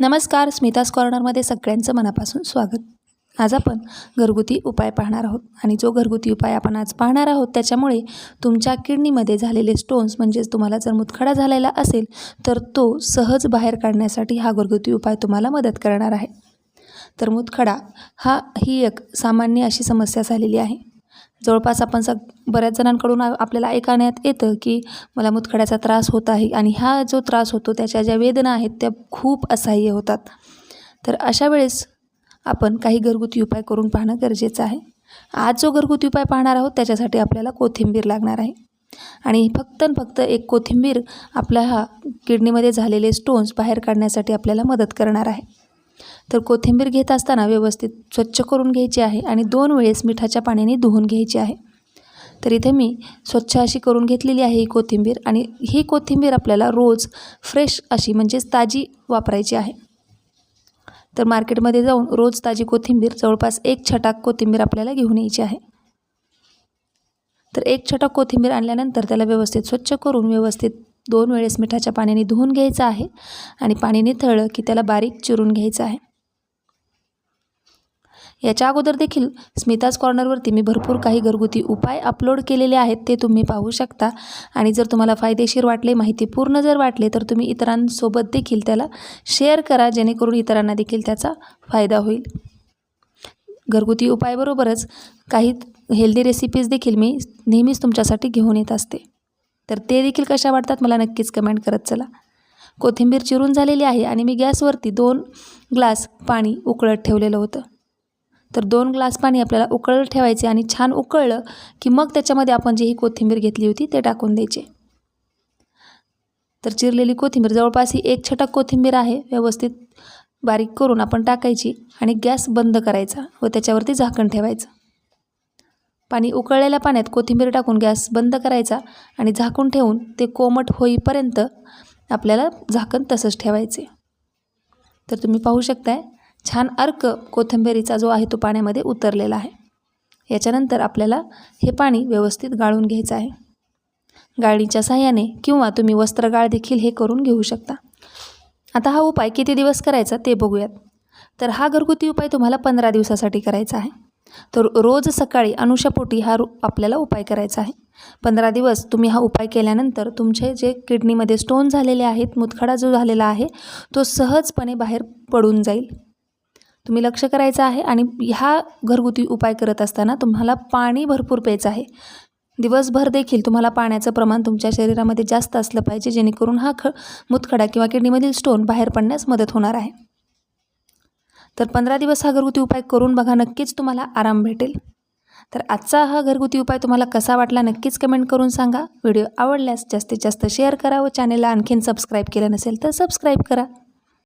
नमस्कार स्मिताज कॉर्नरमध्ये सगळ्यांचं मनापासून स्वागत. आज आपण घरगुती उपाय पाहणार आहोत आणि जो घरगुती उपाय आपण आज पाहणार आहोत त्याच्यामुळे तुमच्या किडनीमध्ये झालेले स्टोन्स म्हणजेच तुम्हाला जर मुतखडा झालेला असेल तर तो सहज बाहेर काढण्यासाठी हा घरगुती उपाय तुम्हाला मदत करणार आहे. तर मुतखडा हा ही एक सामान्य अशी समस्या झालेली आहे. जवळपास आपण सग बऱ्याच जणांकडून आपल्याला ऐकण्यात येतं की मला मुतखड्याचा त्रास होत आहे आणि हा जो त्रास होतो त्याच्या ज्या वेदना आहेत त्या खूप असह्य होतात. तर अशा वेळेस आपण काही घरगुती उपाय करून पाहणं गरजेचं आहे. आज जो घरगुती उपाय पाहणार आहोत त्याच्यासाठी आपल्याला कोथिंबीर लागणार आहे. आणि फक्त आणि फक्त एक कोथिंबीर आपल्या हा किडनीमध्ये झालेले स्टोन्स बाहेर काढण्यासाठी आपल्याला मदत करणार आहे. तर कोथिंबीर घेत असताना व्यवस्थित स्वच्छ करून घ्यायची आहे आणि दोन वेळेस मिठाच्या पाण्याने धुवून घ्यायची आहे. तर इथे मी स्वच्छ अशी करून घेतलेली आहे ही कोथिंबीर आणि ही कोथिंबीर आपल्याला रोज फ्रेश अशी म्हणजेच ताजी वापरायची आहे. तर मार्केटमध्ये जाऊन रोज ताजी कोथिंबीर जवळपास एक छटाक कोथिंबीर आपल्याला घेऊन यायची आहे. तर एक छटाक कोथिंबीर आणल्यानंतर त्याला व्यवस्थित स्वच्छ करून व्यवस्थित दोन वेळेस मिठाच्या पाण्याने धुवून घ्यायचं आहे आणि पाणीने थळलं की त्याला बारीक चिरून घ्यायचं आहे. याच्या अगोदर देखील स्मिताज कॉर्नरवरती मी भरपूर काही घरगुती उपाय अपलोड केलेले आहेत ते तुम्ही पाहू शकता. आणि जर तुम्हाला फायदेशीर वाटले माहिती पूर्ण जर वाटले तर तुम्ही इतरांसोबत देखील त्याला शेअर करा जेणेकरून इतरांना देखील त्याचा फायदा होईल. घरगुती उपायाबरोबरच काही हेल्दी रेसिपीज देखील मी नेहमीच तुमच्यासाठी घेऊन येत असते. तर ते देखील कशा वाटतात मला नक्कीच कमेंट करत चला. कोथिंबीर चिरून झालेली आहे आणि मी गॅसवरती दोन ग्लास पाणी उकळत ठेवलेलं होतं. तर दोन ग्लास पाणी आपल्याला उकळलं ठेवायचे आणि छान उकळलं की मग त्याच्यामध्ये आपण जी ही कोथिंबीर घेतली होती ते टाकून द्यायचे. तर चिरलेली कोथिंबीर जवळपास ही एक छटक कोथिंबीर आहे व्यवस्थित बारीक करून आपण टाकायची आणि गॅस बंद करायचा व त्याच्यावरती झाकण ठेवायचं. पाणी उकळलेल्या पाण्यात कोथिंबीर टाकून गॅस बंद करायचा आणि झाकून ठेवून ते कोमट होईपर्यंत आपल्याला झाकण तसंच ठेवायचे. तर तुम्ही पाहू शकताय छान अर्क कोथिंबिरीचा जो आहे तो पाण्यामध्ये उतरलेला आहे. याच्यानंतर आपल्याला हे पाणी व्यवस्थित गाळून घ्यायचं आहे. गाळणीच्या साह्याने किंवा तुम्ही वस्त्रगाळ देखील हे करून घेऊ शकता. आता हा उपाय किती दिवस करायचा ते बघूयात. तर हा घरगुती उपाय तुम्हाला पंधरा दिवसासाठी करायचा आहे. तर रोज सकाळी अनुषापोटी हा आपल्याला उपाय करायचा आहे. पंधरा दिवस तुम्ही हा उपाय केल्यानंतर तुमचे जे किडनीमध्ये स्टोन झालेले आहेत मुतखडा जो झालेला आहे तो सहजपणे बाहेर पडून जाईल. तुम्ही लक्ष करायचं आहे आणि ह्या घरगुती उपाय करत असताना तुम्हाला पाणी भरपूर प्यायचं आहे. दिवसभर देखील तुम्हाला पाण्याचं प्रमाण तुमच्या शरीरामध्ये जास्त असलं पाहिजे जेणेकरून हा ख मुतखडा किंवा किडनीमधील स्टोन बाहेर पडण्यास मदत होणार आहे. तर पंधरा दिवस हा घरगुती उपाय करून बघा नक्कीच तुम्हाला आराम भेटेल. तर आजचा हा घरगुती उपाय तुम्हाला कसा वाटला नक्कीच कमेंट करून सांगा. व्हिडिओ आवडल्यास जास्तीत जास्त शेअर करा व चॅनेलला आणखीन सबस्क्राईब केलं नसेल तर सबस्क्राईब करा.